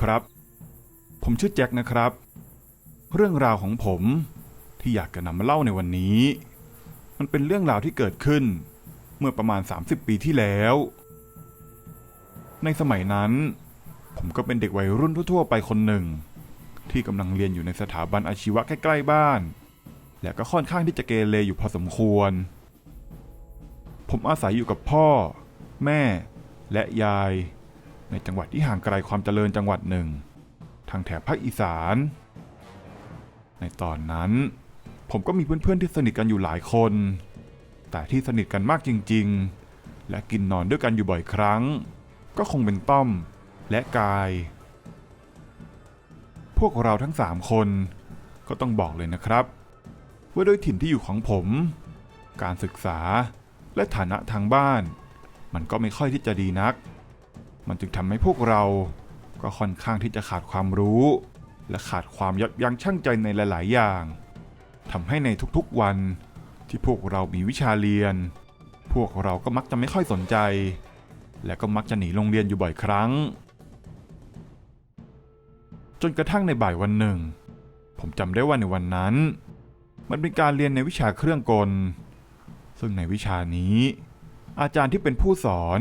ครับ ผมชื่อแจ็คนะครับ เรื่องราวของผมที่อยากจะนำมาเล่าในวันนี้ มันเป็นเรื่องราวที่เกิดขึ้น เมื่อประมาณ 30 ปีที่แล้ว ในสมัยนั้น ผมก็เป็นเด็กวัยรุ่นทั่วๆไปคนหนึ่ง ที่กำลังเรียนอยู่ในสถาบันอาชีวะใกล้ๆบ้าน และก็ค่อนข้างที่จะเกเรอยู่พอสมควร ผมอาศัยอยู่กับพ่อ แม่ และยาย ในจังหวัดที่ห่างไกลความเจริญจังหวัดหนึ่ง ทางแถบภาคอีสาน ในตอนนั้น ผมก็มีเพื่อนๆที่สนิทกันอยู่หลายคน แต่ที่สนิทกันมากจริง ๆ และกินนอนด้วยกันอยู่บ่อยครั้ง ก็คงเป็นต้อมและกาย พวกเราทั้งสามคนก็ต้องบอกเลยนะครับ ว่าด้วยถิ่นที่อยู่ของผม การศึกษาและฐานะทางบ้าน มันก็ไม่ค่อยที่จะดีนัก มันจึงทำให้พวกเราก็ค่อนข้างที่จะขาดความรู้ และขาดความยับยั้งชั่งใจในหลาย ๆ อย่างทำให้ในทุกๆวันที่พวกเรามีวิชาเรียน พวกเราก็มักจะไม่ค่อยสนใจ และก็มักจะหนีโรงเรียนอยู่บ่อยครั้ง จนกระทั่งในบ่ายวันหนึ่ง ผมจำได้ว่าในวันนั้น มันเป็นการเรียนในวิชาเครื่องกล ซึ่งในวิชานี้ อาจารย์ที่เป็นผู้สอน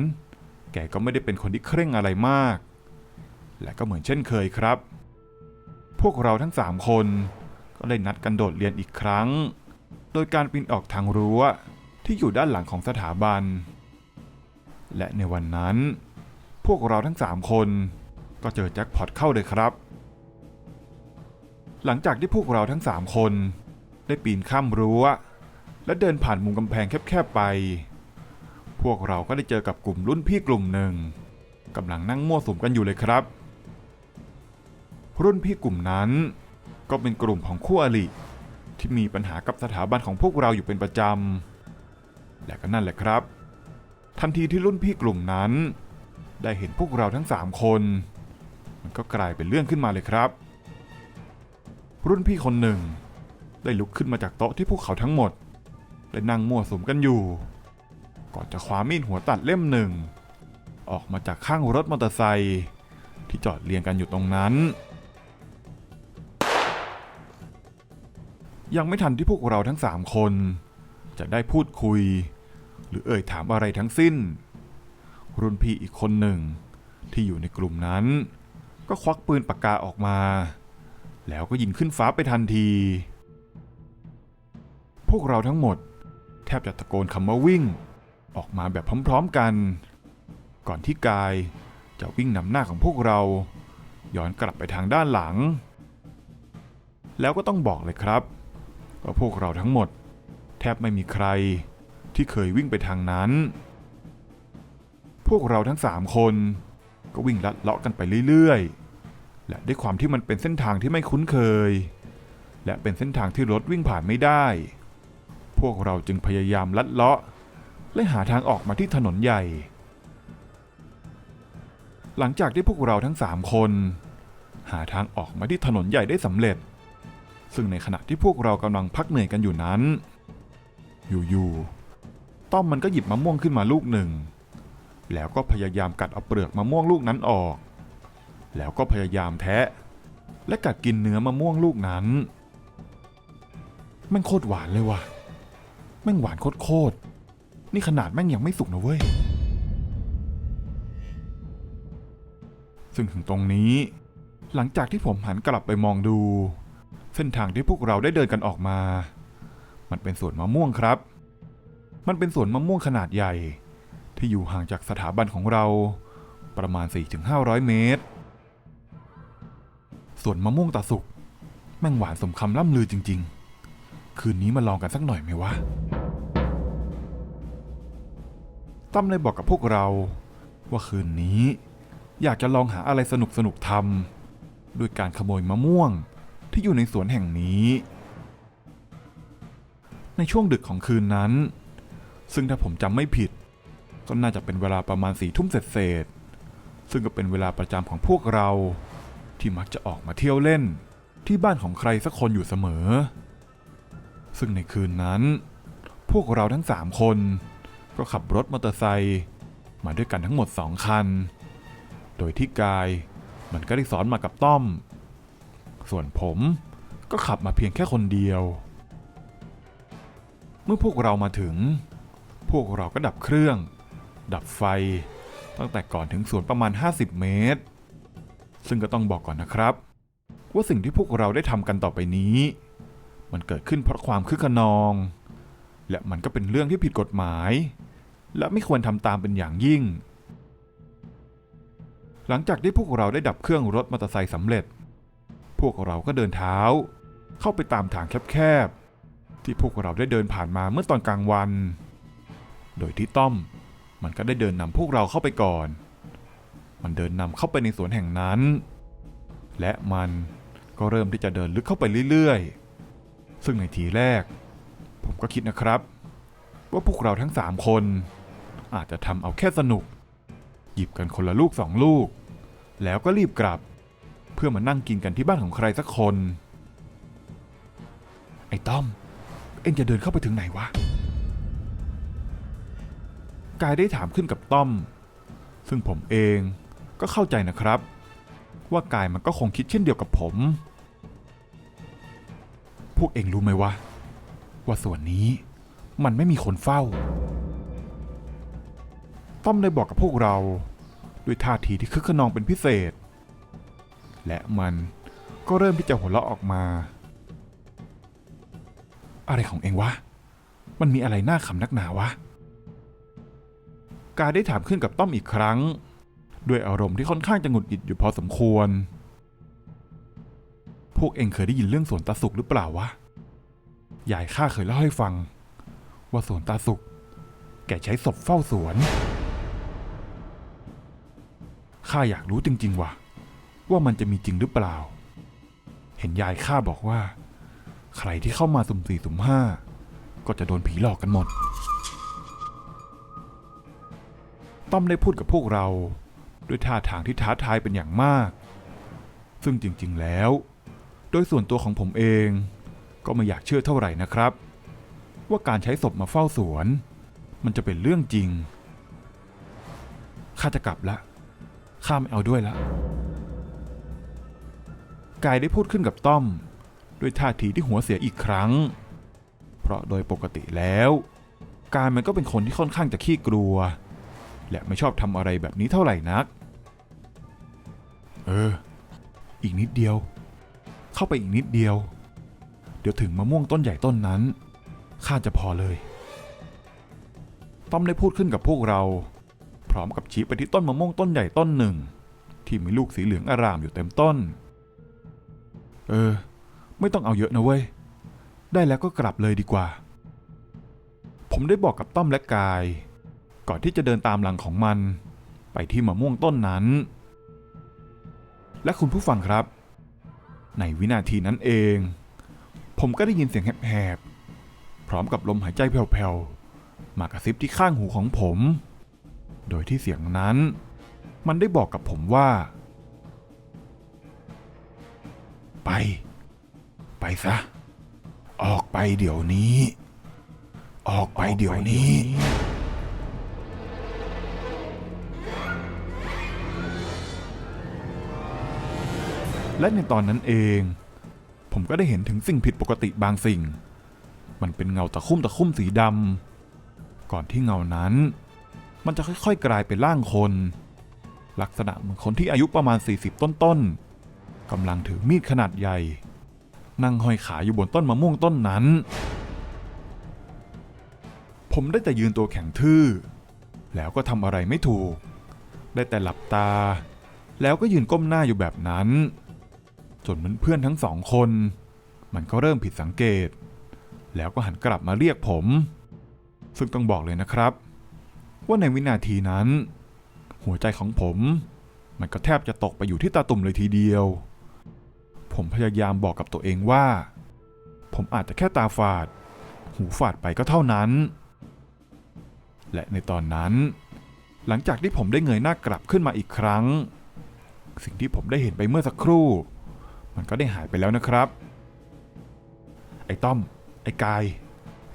แกก็ไม่ได้เป็นคนที่เคร่งอะไรมาก และก็เหมือนเช่นเคยครับ พวกเราทั้งสามคนก็ได้นัดกันโดดเรียนอีกครั้ง โดยการปีนออกทางรั้วที่อยู่ด้านหลังของสถาบัน และในวันนั้น พวกเราทั้งสามคนก็เจอแจ็คพอตเข้าเลยครับ หลังจากที่พวกเราทั้งสามคนได้ปีนข้ามรั้ว และเดินผ่านมุมกำแพงแคบๆไป พวกเราก็ได้เจอกับกลุ่มรุ่นพี่กลุ่มหนึ่งกำลังนั่งมั่วสุมกันอยู่เลยครับ รุ่นพี่กลุ่มนั้น ก็เป็นกลุ่มของคู่อริที่มีปัญหากับสถาบันของพวกเราอยู่เป็นประจำและก็นั่นแหละครับ ทันทีที่รุ่นพี่กลุ่มนั้น ได้เห็นพวกเราทั้งสามคน มันก็กลายเป็นเรื่องขึ้นมาเลยครับ รุ่นพี่คนหนึ่ง ได้ลุกขึ้นมาจากโต๊ะที่พวกเขาทั้งหมดได้นั่งมั่วสุมกันอยู่ ก่อนจะคว้ามีดหัวตัดเล่มหนึ่ง ออกมาจากข้างรถมอเตอร์ไซค์ที่จอดเรียงกันอยู่ตรงนั้น ยังไม่ทันที่พวกเราทั้งสามคน จะได้พูดคุย หรือเอ่ยถามอะไรทั้งสิ้น รุ่นพี่อีกคนหนึ่ง ที่อยู่ในกลุ่มนั้น ก็ควักปืนปากกาออกมา แล้วก็ยิงขึ้นฟ้าไปทันที พวกเราทั้งหมด แทบจะตะโกนคำว่าวิ่ง ออกมาแบบพร้อมๆกัน ก่อนที่กายจะวิ่งนำหน้าของพวกเรา ย้อนกลับไปทางด้านหลัง แล้วก็ต้องบอกเลยครับว่าพวกเราทั้งหมด แทบไม่มีใครที่เคยวิ่งไปทางนั้น พวกเราทั้งสามคน ก็วิ่งลัดเลาะกันไปเรื่อยๆ และด้วยความที่มันเป็นเส้นทางที่ไม่คุ้นเคย และเป็นเส้นทางที่รถวิ่งผ่านไม่ได้ พวกเราจึงพยายามลัดเลาะ และหาทางออกมาที่ถนนใหญ่ หลังจากที่พวกเราทั้งสามคน หาทางออกมาที่ถนนใหญ่ได้สำเร็จ ซึ่งในขณะที่พวกเรากำลังพักเหนื่อยกันอยู่นั้น อยู่ๆ ต้อมมันก็หยิบมะม่วงขึ้นมาลูกหนึ่ง แล้วก็พยายามกัดเอาเปลือกมะม่วงลูกนั้นออก แล้วก็พยายามแทะ และกัดกินเนื้อมะม่วงลูกนั้นแม่งโคตรหวานเลยว่ะแม่งหวานโคตร นี่ขนาดแม่งยังไม่สุกนะเว้ย ซึ่งถึงตรงนี้ หลังจากที่ผมหันกลับไปมองดู เส้นทางที่พวกเราได้เดินกันออกมา มันเป็นสวนมะม่วงครับ มันเป็นสวนมะม่วงขนาดใหญ่ ที่อยู่ห่างจากสถาบันของเราประมาณ 4-500 เมตรสวนมะม่วงตาสุกแม่งหวานสมคำล่ำลือจริง ๆ คืนนี้มาลองกันสักหน่อยไหมวะ ตั้มเลยบอกกับพวกเรา ว่าคืนนี้ อยากจะลองหาอะไรสนุกสนุกๆทำด้วยการขโมยมะม่วงที่อยู่ในสวนแห่งนี้ ในช่วงดึกของคืนนั้น ซึ่งถ้าผมจำไม่ผิด ก็น่าจะเป็นเวลาประมาณสี่ทุ่มเศษๆซึ่งก็เป็นเวลาประจำของพวกเรา ที่มักจะออกมาเที่ยวเล่นที่บ้านของใครสักคนอยู่เสมอ ซึ่งในคืนนั้น พวกเราทั้งสามคน ก็ขับรถมอเตอร์ไซค์มาด้วยกันทั้งหมดสองคัน โดยที่กายมันก็ได้สอนมากับต้อม ส่วนผมก็ขับมาเพียงแค่คนเดียว เมื่อพวกเรามาถึง พวกเราก็ดับเครื่อง ดับไฟ ตั้งแต่ก่อนถึงสวนประมาณ 50 เมตร ซึ่งก็ต้องบอกก่อนนะครับ ว่าสิ่งที่พวกเราได้ทำกันต่อไปนี้ มันเกิดขึ้นเพราะความคึกขนอง และมันก็เป็นเรื่องที่ผิดกฎหมาย และไม่ควรทำตามเป็นอย่างยิ่ง หลังจากที่พวกเราได้ดับเครื่องรถมอเตอร์ไซค์สำเร็จ พวกเราก็เดินเท้า เข้าไปตามทางแคบๆ ที่พวกเราได้เดินผ่านมาเมื่อตอนกลางวัน โดยที่ต้อมมันก็ได้เดินนำพวกเราเข้าไปก่อน มันเดินนำเข้าไปในสวนแห่งนั้น และมันก็เริ่มที่จะเดินลึกเข้าไปเรื่อยๆ ซึ่งในทีแรก ผมก็คิดนะครับ ว่าพวกเราทั้งสามคน อาจจะทำเอาแค่สนุก หยิบกันคนละลูกสองลูก แล้วก็รีบกลับ เพื่อมานั่งกินกันที่บ้านของใครสักคน ไอ้ต้อม เอ็งจะเดินเข้าไปถึงไหนวะ กายได้ถามขึ้นกับต้อม ซึ่งผมเองก็เข้าใจนะครับ ว่ากายมันก็คงคิดเช่นเดียวกับผม พวกเองรู้ไหมวะ ว่าส่วนนี้มันไม่มีคนเฝ้า ต้อมได้บอกกับพวกเรา ด้วยท่าทีที่คึกขนองเป็นพิเศษ และมันก็เริ่มที่จะหัวเราะออกมา อะไรของเองวะ มันมีอะไรน่าขำนักหนาวะ กาได้ถามขึ้นกับต้อมอีกครั้ง ด้วยอารมณ์ที่ค่อนข้างจะหงุดหงิดอยู่พอสมควร พวกเองเคยได้ยินเรื่องสวนตาสุกหรือเปล่าวะ ยายข้าเคยเล่าให้ฟัง ว่าสวนตาสุกแกใช้ศพเฝ้าสวน ข้าอยากรู้จริง ๆ ว่ะ ว่ามันจะมีจริงหรือเปล่า เห็นยายข้าบอกว่า ใครที่เข้ามาสุ่มสี่สุ่มห้าก็จะโดนผีหลอกกันหมด ต้อมได้พูดกับพวกเรา ด้วยท่าทางที่ท้าทายเป็นอย่างมาก ซึ่งจริง ๆ แล้ว โดยส่วนตัวของผมเอง ก็ไม่อยากเชื่อเท่าไหร่นะครับ ว่าการใช้ศพมาเฝ้าสวน มันจะเป็นเรื่องจริงข้าจะกลับละ ข้าไม่เอาด้วยละกายได้พูดขึ้นกับต้อม ด้วยท่าทีที่หัวเสียอีกครั้ง เพราะโดยปกติแล้ว กายมันก็เป็นคนที่ค่อนข้างจะขี้กลัว และไม่ชอบทำอะไรแบบนี้เท่าไหร่นัก เออ อีกนิดเดียว เข้าไปอีกนิดเดียว เดี๋ยวถึงมะม่วงต้นใหญ่ต้นนั้นข้าจะพอเลย ต้อมได้พูดขึ้นกับพวกเรา ร้อมกับชี้ไปที่ต้นมะม่วงต้นใหญ่ต้นหนึ่ง ที่มีลูกสีเหลืองอารามอยู่เต็มต้น เออ ไม่ต้องเอาเยอะนะเว้ย ได้แล้วก็กลับเลยดีกว่า ผมได้บอกกับต้อมและกาย ก่อนที่จะเดินตามหลังของมัน ไปที่มะม่วงต้นนั้น และคุณผู้ฟังครับ ในวินาทีนั้นเอง ผมก็ได้ยินเสียงแหบๆพร้อมกับลมหายใจแผ่วๆมากระซิบที่ข้างหูของผม โดยที่เสียงนั้น มันได้บอกกับผมว่า ไป ไปซะ ออกไปเดี๋ยวนี้ ออกไปเดี๋ยวนี้ และในตอนนั้นเอง ผมก็ได้เห็นถึงสิ่งผิดปกติบางสิ่ง มันเป็นเงาตะคุ่มตะคุ่มสีดำก่อนที่เงานั้น มันจะค่อยๆ กลายเป็นร่างคน ลักษณะเหมือนคนที่อายุประมาณ 40 ต้นๆกำลังถือมีดขนาดใหญ่ นั่งห้อยขาอยู่บนต้นมะม่วงต้นนั้น ผมได้แต่ยืนตัวแข็งทื่อ แล้วก็ทำอะไรไม่ถูก ได้แต่หลับตา แล้วก็ยืนก้มหน้าอยู่แบบนั้นจนเพื่อนๆทั้งสองคน มันก็เริ่มผิดสังเกต แล้วก็หันกลับมาเรียกผม ซึ่งต้องบอกเลยนะครับ ว่าในวินาทีนั้น หัวใจของผม มันก็แทบจะตกไปอยู่ที่ตาตุ่มเลยทีเดียว ผมพยายามบอกกับตัวเองว่า ผมอาจจะแค่ตาฝาด หูฝาดไปก็เท่านั้น และในตอนนั้น หลังจากที่ผมได้เงยหน้ากลับขึ้นมาอีกครั้ง สิ่งที่ผมได้เห็นไปเมื่อสักครู่ มันก็ได้หายไปแล้วนะครับ ไอ้ต้อม ไอ้กาย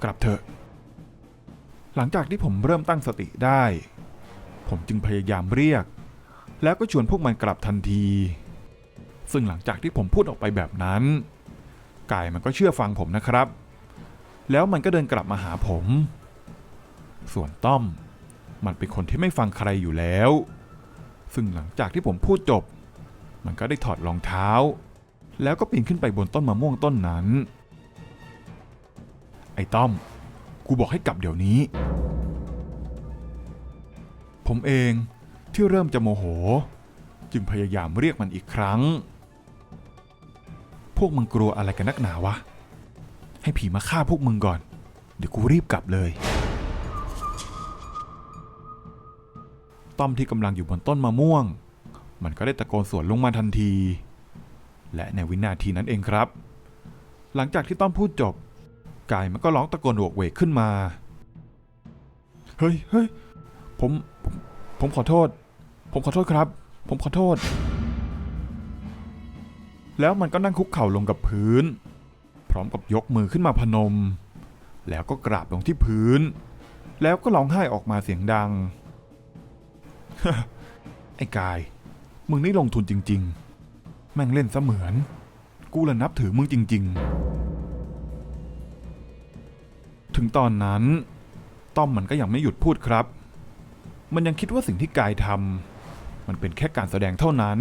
กลับเถอะ หลังจากที่ผมเริ่มตั้งสติได้ ผมจึงพยายามเรียก แล้วก็ชวนพวกมันกลับทันที ซึ่งหลังจากที่ผมพูดออกไปแบบนั้นกายมันก็เชื่อฟังผมนะครับ แล้วมันก็เดินกลับมาหาผม ส่วนต้อม มันเป็นคนที่ไม่ฟังใครอยู่แล้ว ซึ่งหลังจากที่ผมพูดจบ มันก็ได้ถอดรองเท้า แล้วก็ปีนขึ้นไปบนต้นมะม่วงต้นนั้น ไอ้ต้อม กูบอกให้กลับเดี๋ยวนี้ ผมเองที่เริ่มจะโมโห จึงพยายามเรียกมันอีกครั้ง พวกมึงกลัวอะไรกันนักหนาวะ ให้ผีมาฆ่าพวกมึงก่อน เดี๋ยวกูรีบกลับเลยต้อมที่กำลังอยู่บนต้นมะม่วง มันก็ได้ตะโกนสวนลงมาทันที และในวินาทีนั้นเองครับ หลังจากที่ต้อมพูดจบ กายมันก็ร้องตะโกนโวกเวกขึ้นมา เฮ้ยเฮ้ยผมผมผมขอโทษ ผมขอโทษครับ ผมขอโทษ แล้วมันก็นั่งคุกเข่าลงกับพื้น พร้อมกับยกมือขึ้นมาพนม แล้วก็กราบลงที่พื้น แล้วก็ร้องไห้ออกมาเสียงดัง ไอ้กาย มึงนี่ลงทุนจริง ๆ แม่งเล่นเสมือน กูละนับถือมึงจริง ๆ ถึงตอนนั้น ต้อมมันก็ยังไม่หยุดพูดครับ มันยังคิดว่าสิ่งที่กายทำมันเป็นแค่การแสดงเท่านั้น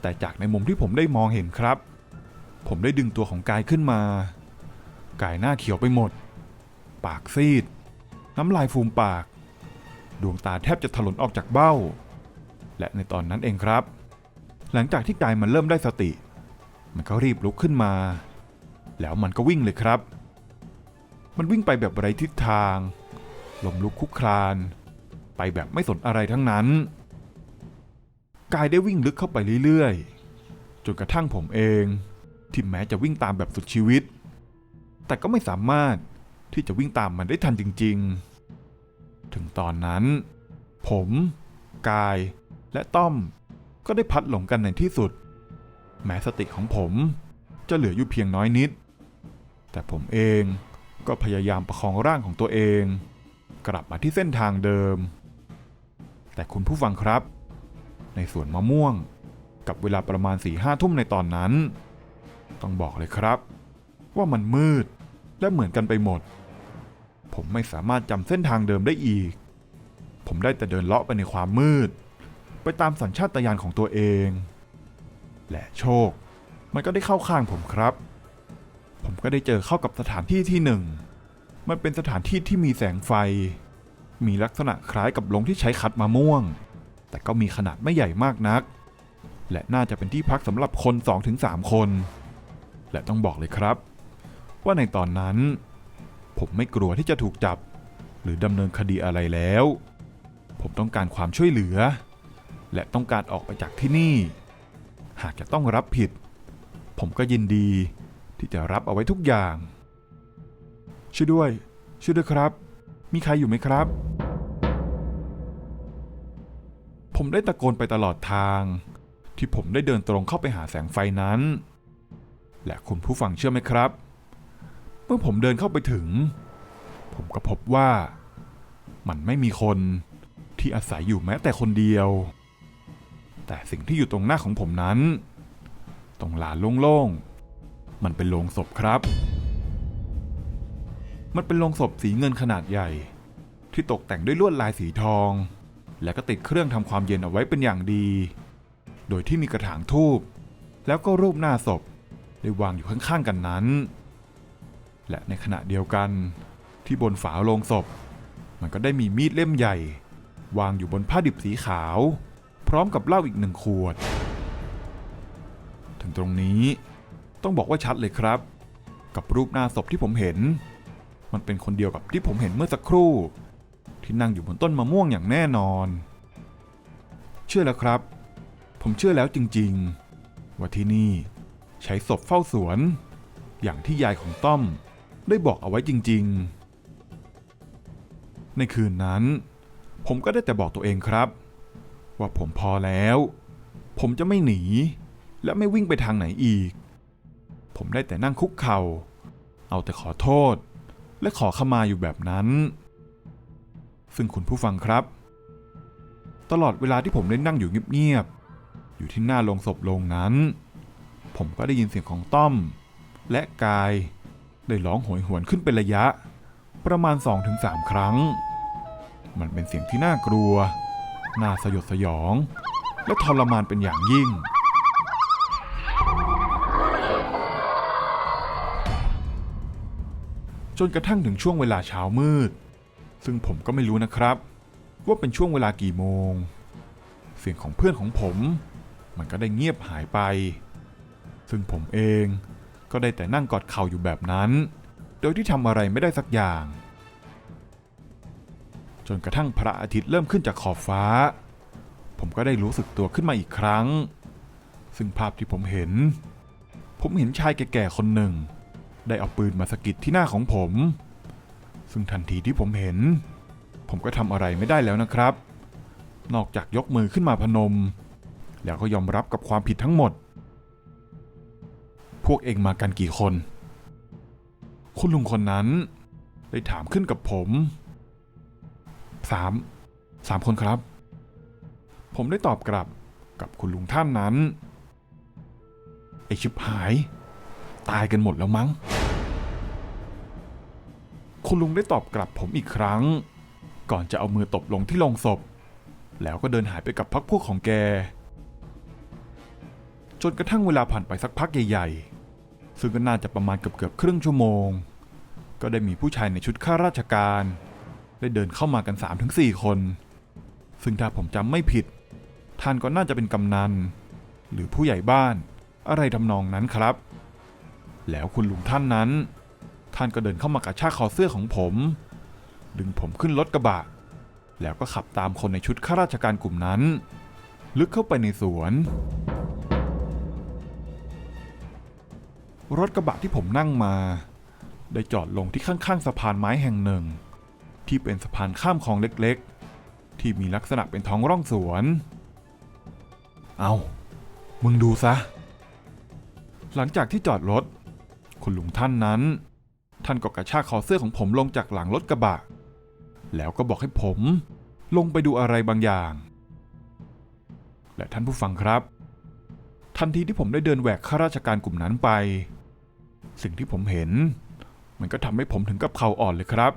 แต่จากในมุมที่ผมได้มองเห็นครับ ผมได้ดึงตัวของกายขึ้นมา กายหน้าเขียวไปหมด ปากซีด น้ำลายฟูมปาก ดวงตาแทบจะถลนออกจากเบ้า และในตอนนั้นเองครับ หลังจากที่กายมันเริ่มได้สติ มันก็รีบลุกขึ้นมา แล้วมันก็วิ่งเลยครับ มันวิ่งไปแบบไร้ทิศทางลมลุกคุกคลาน ไปแบบไม่สนอะไรทั้งนั้น กายได้วิ่งลึกเข้าไปเรื่อยๆ จนกระทั่งผมเอง ที่แม้จะวิ่งตามแบบสุดชีวิต แต่ก็ไม่สามารถที่จะวิ่งตามมันได้ทันจริงๆ ถึงตอนนั้น ผม กายและต้อมก็ได้พัดหลงกันในที่สุด แม้สติของผมจะเหลืออยู่เพียงน้อยนิด แต่ผมเอง ก็พยายามประคองร่างของตัวเอง กลับมาที่เส้นทางเดิม แต่คุณผู้ฟังครับ ในสวนมะม่วง กับเวลาประมาณ4ี่ห้าทุ่มในตอนนั้น ต้องบอกเลยครับ ว่ามันมืดและเหมือนกันไปหมด ผมไม่สามารถจำเส้นทางเดิมได้อีก ผมได้แต่เดินเลาะไปในความมืด ไปตามสัญชาตญาณของตัวเอง และโชค มันก็ได้เข้าข้างผมครับ ผมก็ได้เจอเข้ากับสถานที่ที่หนึ่ง มันเป็นสถานที่ที่มีแสงไฟ มีลักษณะคล้ายกับโรงที่ใช้คัดมะม่วง แต่ก็มีขนาดไม่ใหญ่มากนัก และน่าจะเป็นที่พักสำหรับคน 2-3 คน และต้องบอกเลยครับ ว่าในตอนนั้น ผมไม่กลัวที่จะถูกจับ หรือดำเนินคดีอะไรแล้ว ผมต้องการความช่วยเหลือ และต้องการออกไปจากที่นี่ หากจะต้องรับผิด ผมก็ยินดี ที่จะรับเอาไว้ทุกอย่าง ช่วยด้วย ช่วยด้วยครับ มีใครอยู่ไหมครับ ผมได้ตะโกนไปตลอดทาง ที่ผมได้เดินตรงเข้าไปหาแสงไฟนั้น และคุณผู้ฟังเชื่อไหมครับ เมื่อผมเดินเข้าไปถึง ผมก็พบว่า มันไม่มีคนที่อาศัยอยู่แม้แต่คนเดียว แต่สิ่งที่อยู่ตรงหน้าของผมนั้น ตรงลานโล่งๆ มันเป็นโลงศพครับ มันเป็นโลงศพสีเงินขนาดใหญ่ ที่ตกแต่งด้วยลวดลายสีทอง และก็ติดเครื่องทำความเย็นเอาไว้เป็นอย่างดี โดยที่มีกระถางทูบแล้วก็รูปหน้าศพได้วางอยู่ข้างๆกันนั้น และในขณะเดียวกันที่บนฝาโลงศพ มันก็ได้มีมีดเล่มใหญ่ วางอยู่บนผ้าดิบสีขาว พร้อมกับเหล้าอีกหนึ่งขวด ถึงตรงนี้ ต้องบอกว่าชัดเลยครับ กับรูปหน้าศพที่ผมเห็น มันเป็นคนเดียวกับที่ผมเห็นเมื่อสักครู่ ที่นั่งอยู่บนต้นมะม่วงอย่างแน่นอน เชื่อแล้วครับ ผมเชื่อแล้วจริงๆ ว่าที่นี่ใช้ศพเฝ้าสวน อย่างที่ยายของต้อมได้บอกเอาไว้จริง ๆ ในคืนนั้น ผมก็ได้แต่บอกตัวเองครับ ว่าผมพอแล้ว ผมจะไม่หนี และไม่วิ่งไปทางไหนอีก ผมได้แต่นั่งคุกเข่า เอาแต่ขอโทษ และขอขมาอยู่แบบนั้น ซึ่งคุณผู้ฟังครับ ตลอดเวลาที่ผมได้นั่งอยู่เงียบๆ อยู่ที่หน้าโลงศพโลงนั้น ผมก็ได้ยินเสียงของต้อม และกายได้ร้องโหยหวนขึ้นเป็นระยะ ประมาณ 2-3 ครั้ง มันเป็นเสียงที่น่ากลัว น่าสยดสยอง และทรมานเป็นอย่างยิ่ง จนกระทั่งถึงช่วงเวลาเช้ามืด ซึ่งผมก็ไม่รู้นะครับ ว่าเป็นช่วงเวลากี่โมง เสียงของเพื่อนของผม มันก็ได้เงียบหายไป ซึ่งผมเองก็ได้แต่นั่งกอดเข่าอยู่แบบนั้น โดยที่ทำอะไรไม่ได้สักอย่าง จนกระทั่งพระอาทิตย์เริ่มขึ้นจากขอบฟ้า ผมก็ได้รู้สึกตัวขึ้นมาอีกครั้ง ซึ่งภาพที่ผมเห็น ผมเห็นชายแก่ๆคนหนึ่ง ได้เอาปืนมาสกิดที่หน้าของผม ซึ่งทันทีที่ผมเห็น ผมก็ทำอะไรไม่ได้แล้วนะครับ นอกจากยกมือขึ้นมาพนม แล้วก็ยอมรับกับความผิดทั้งหมด พวกเองมากันกี่คน คุณลุงคนนั้น ได้ถามขึ้นกับผมสามสามคนครับ ผมได้ตอบกลับกับคุณลุงท่านนั้น ไอชิบหาย ตายกันหมดแล้วมั้ง คุณลุงได้ตอบกลับผมอีกครั้ง ก่อนจะเอามือตบลงที่ลงศพ แล้วก็เดินหายไปกับพักพวกของแก จนกระทั่งเวลาผ่านไปสักพักใหญ่ ๆ ซึ่งก็น่าจะประมาณเกือบเกือบๆครึ่งชั่วโมง ก็ได้มีผู้ชายในชุดข้าราชการ ได้เดินเข้ามากัน 3-4 คน ซึ่งถ้าผมจำไม่ผิด ท่านก็น่าจะเป็นกำนัน หรือผู้ใหญ่บ้าน อะไรทำนองนั้นครับ แล้วคุณลุงท่านนั้น ท่านก็เดินเข้ามากระชากคอเสื้อของผม ดึงผมขึ้นรถกระบะ แล้วก็ขับตามคนในชุดข้าราชการกลุ่มนั้น ลึกเข้าไปในสวน รถกระบะที่ผมนั่งมา ได้จอดลงที่ข้างๆสะพานไม้แห่งหนึ่ง ที่เป็นสะพานข้ามคลองเล็กๆ ที่มีลักษณะเป็นท้องร่องสวน เอามึงดูซะ หลังจากที่จอดรถ คุณลุงท่านนั้น ท่านก็กระชากคอเสื้อของผมลงจากหลังรถกระบะ แล้วก็บอกให้ผมลงไปดูอะไรบางอย่าง และท่านผู้ฟังครับ ทันทีที่ผมได้เดินแหวกข้าราชการกลุ่มนั้นไป สิ่งที่ผมเห็น มันก็ทำให้ผมถึงกับเข่าอ่อนเลยครับ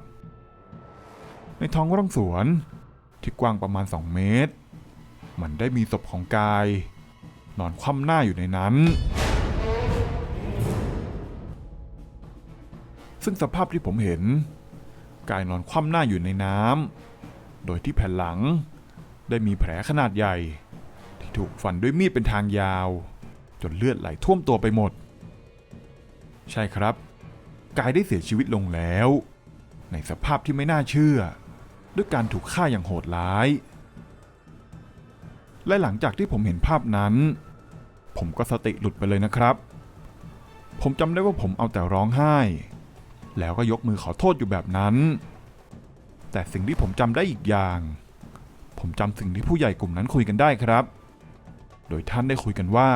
ในท้องร่องสวนที่กว้างประมาณ 2 เมตร มันได้มีศพของกาย นอนคว่ำหน้าอยู่ในนั้น ซึ่งสภาพที่ผมเห็น กายนอนคว่ำหน้าอยู่ในน้ำโดยที่แผ่นหลัง ได้มีแผลขนาดใหญ่ ที่ถูกฟันด้วยมีดเป็นทางยาว จนเลือดไหลท่วมตัวไปหมด ใช่ครับ กายได้เสียชีวิตลงแล้ว ในสภาพที่ไม่น่าเชื่อ ด้วยการถูกฆ่าอย่างโหดร้าย และหลังจากที่ผมเห็นภาพนั้น ผมก็สติหลุดไปเลยนะครับผมจำได้ว่าผมเอาแต่ร้องไห้ แล้วก็ยกมือขอโทษอยู่แบบนั้น แต่สิ่งที่ผมจำได้อีกอย่าง ผมจำสิ่งที่ผู้ใหญ่กลุ่มนั้นคุยกันได้ครับ โดยท่านได้คุยกันว่า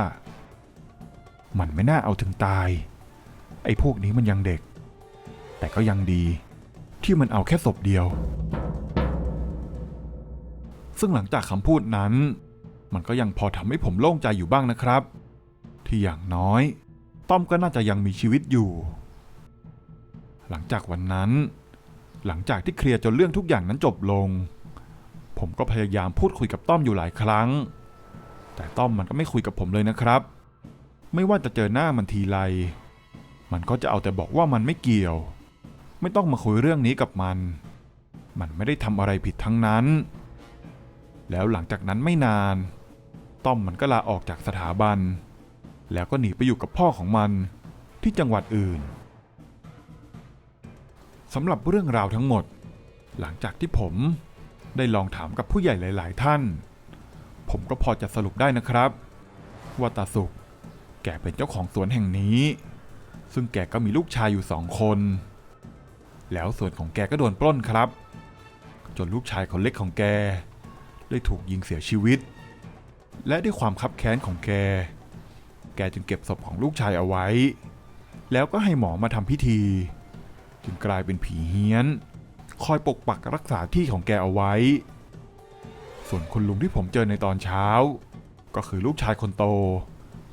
มันไม่น่าเอาถึงตาย ไอ้พวกนี้มันยังเด็ก แต่ก็ยังดี ที่มันเอาแค่ศพเดียว ซึ่งหลังจากคำพูดนั้น มันก็ยังพอทำให้ผมโล่งใจอยู่บ้างนะครับ ที่อย่างน้อย ต้อมก็น่าจะยังมีชีวิตอยู่ หลังจากวันนั้น หลังจากที่เคลียร์จนเรื่องทุกอย่างนั้นจบลง ผมก็พยายามพูดคุยกับต้อมอยู่หลายครั้ง แต่ต้อมมันก็ไม่คุยกับผมเลยนะครับ ไม่ว่าจะเจอหน้ามันทีไร มันก็จะเอาแต่บอกว่ามันไม่เกี่ยว ไม่ต้องมาคุยเรื่องนี้กับมัน มันไม่ได้ทำอะไรผิดทั้งนั้น แล้วหลังจากนั้นไม่นาน ต้อมมันก็ลาออกจากสถาบัน แล้วก็หนีไปอยู่กับพ่อของมันที่จังหวัดอื่น สำหรับเรื่องราวทั้งหมด หลังจากที่ผมได้ลองถามกับผู้ใหญ่หลาย ๆ ท่าน ผมก็พอจะสรุปได้นะครับ ว่าตาสุกแกเป็นเจ้าของสวนแห่งนี้ ซึ่งแกก็มีลูกชายอยู่สองคน แล้วสวนของแกก็โดนปล้นครับ จนลูกชายคนเล็กของแก ได้ถูกยิงเสียชีวิต และด้วยความคับแค้นของแก แกจึงเก็บศพของลูกชายเอาไว้ แล้วก็ให้หมอมาทำพิธี จึงกลายเป็นผีเฮี้ยน คอยปกปักรักษาที่ของแกเอาไว้ ส่วนคุณลุงที่ผมเจอในตอนเช้าก็ก็คือลูกชายคนโต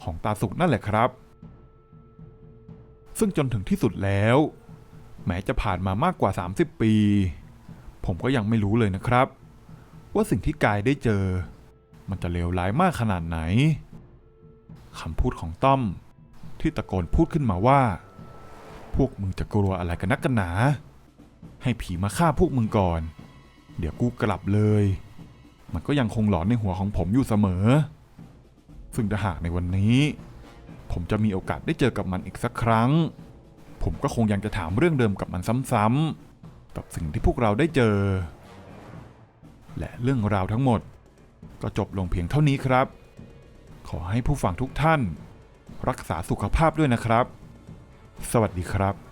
ของตาสุกนั่นแหละครับ ซึ่งจนถึงที่สุดแล้ว แม้จะผ่านมามากกว่า 30 ปี ผมก็ยังไม่รู้เลยนะครับ ว่าสิ่งที่กายได้เจอ มันจะเลวร้ายมากขนาดไหนคำพูดของต้อมที่ตะโกนพูดขึ้นมาว่า พวกมึงจะกลัวอะไรกันนักกันหนา ให้ผีมาฆ่าพวกมึงก่อน เดี๋ยวกูกลับเลย มันก็ยังคงหลอนในหัวของผมอยู่เสมอ ซึ่งถ้าหากในวันนี้ ผมจะมีโอกาสได้เจอกับมันอีกสักครั้ง ผมก็คงยังจะถามเรื่องเดิมกับมันซ้ำๆกับสิ่งที่พวกเราได้เจอ และเรื่องราวทั้งหมด ก็จบลงเพียงเท่านี้ครับ ขอให้ผู้ฟังทุกท่าน รักษาสุขภาพด้วยนะครับ สวัสดีครับ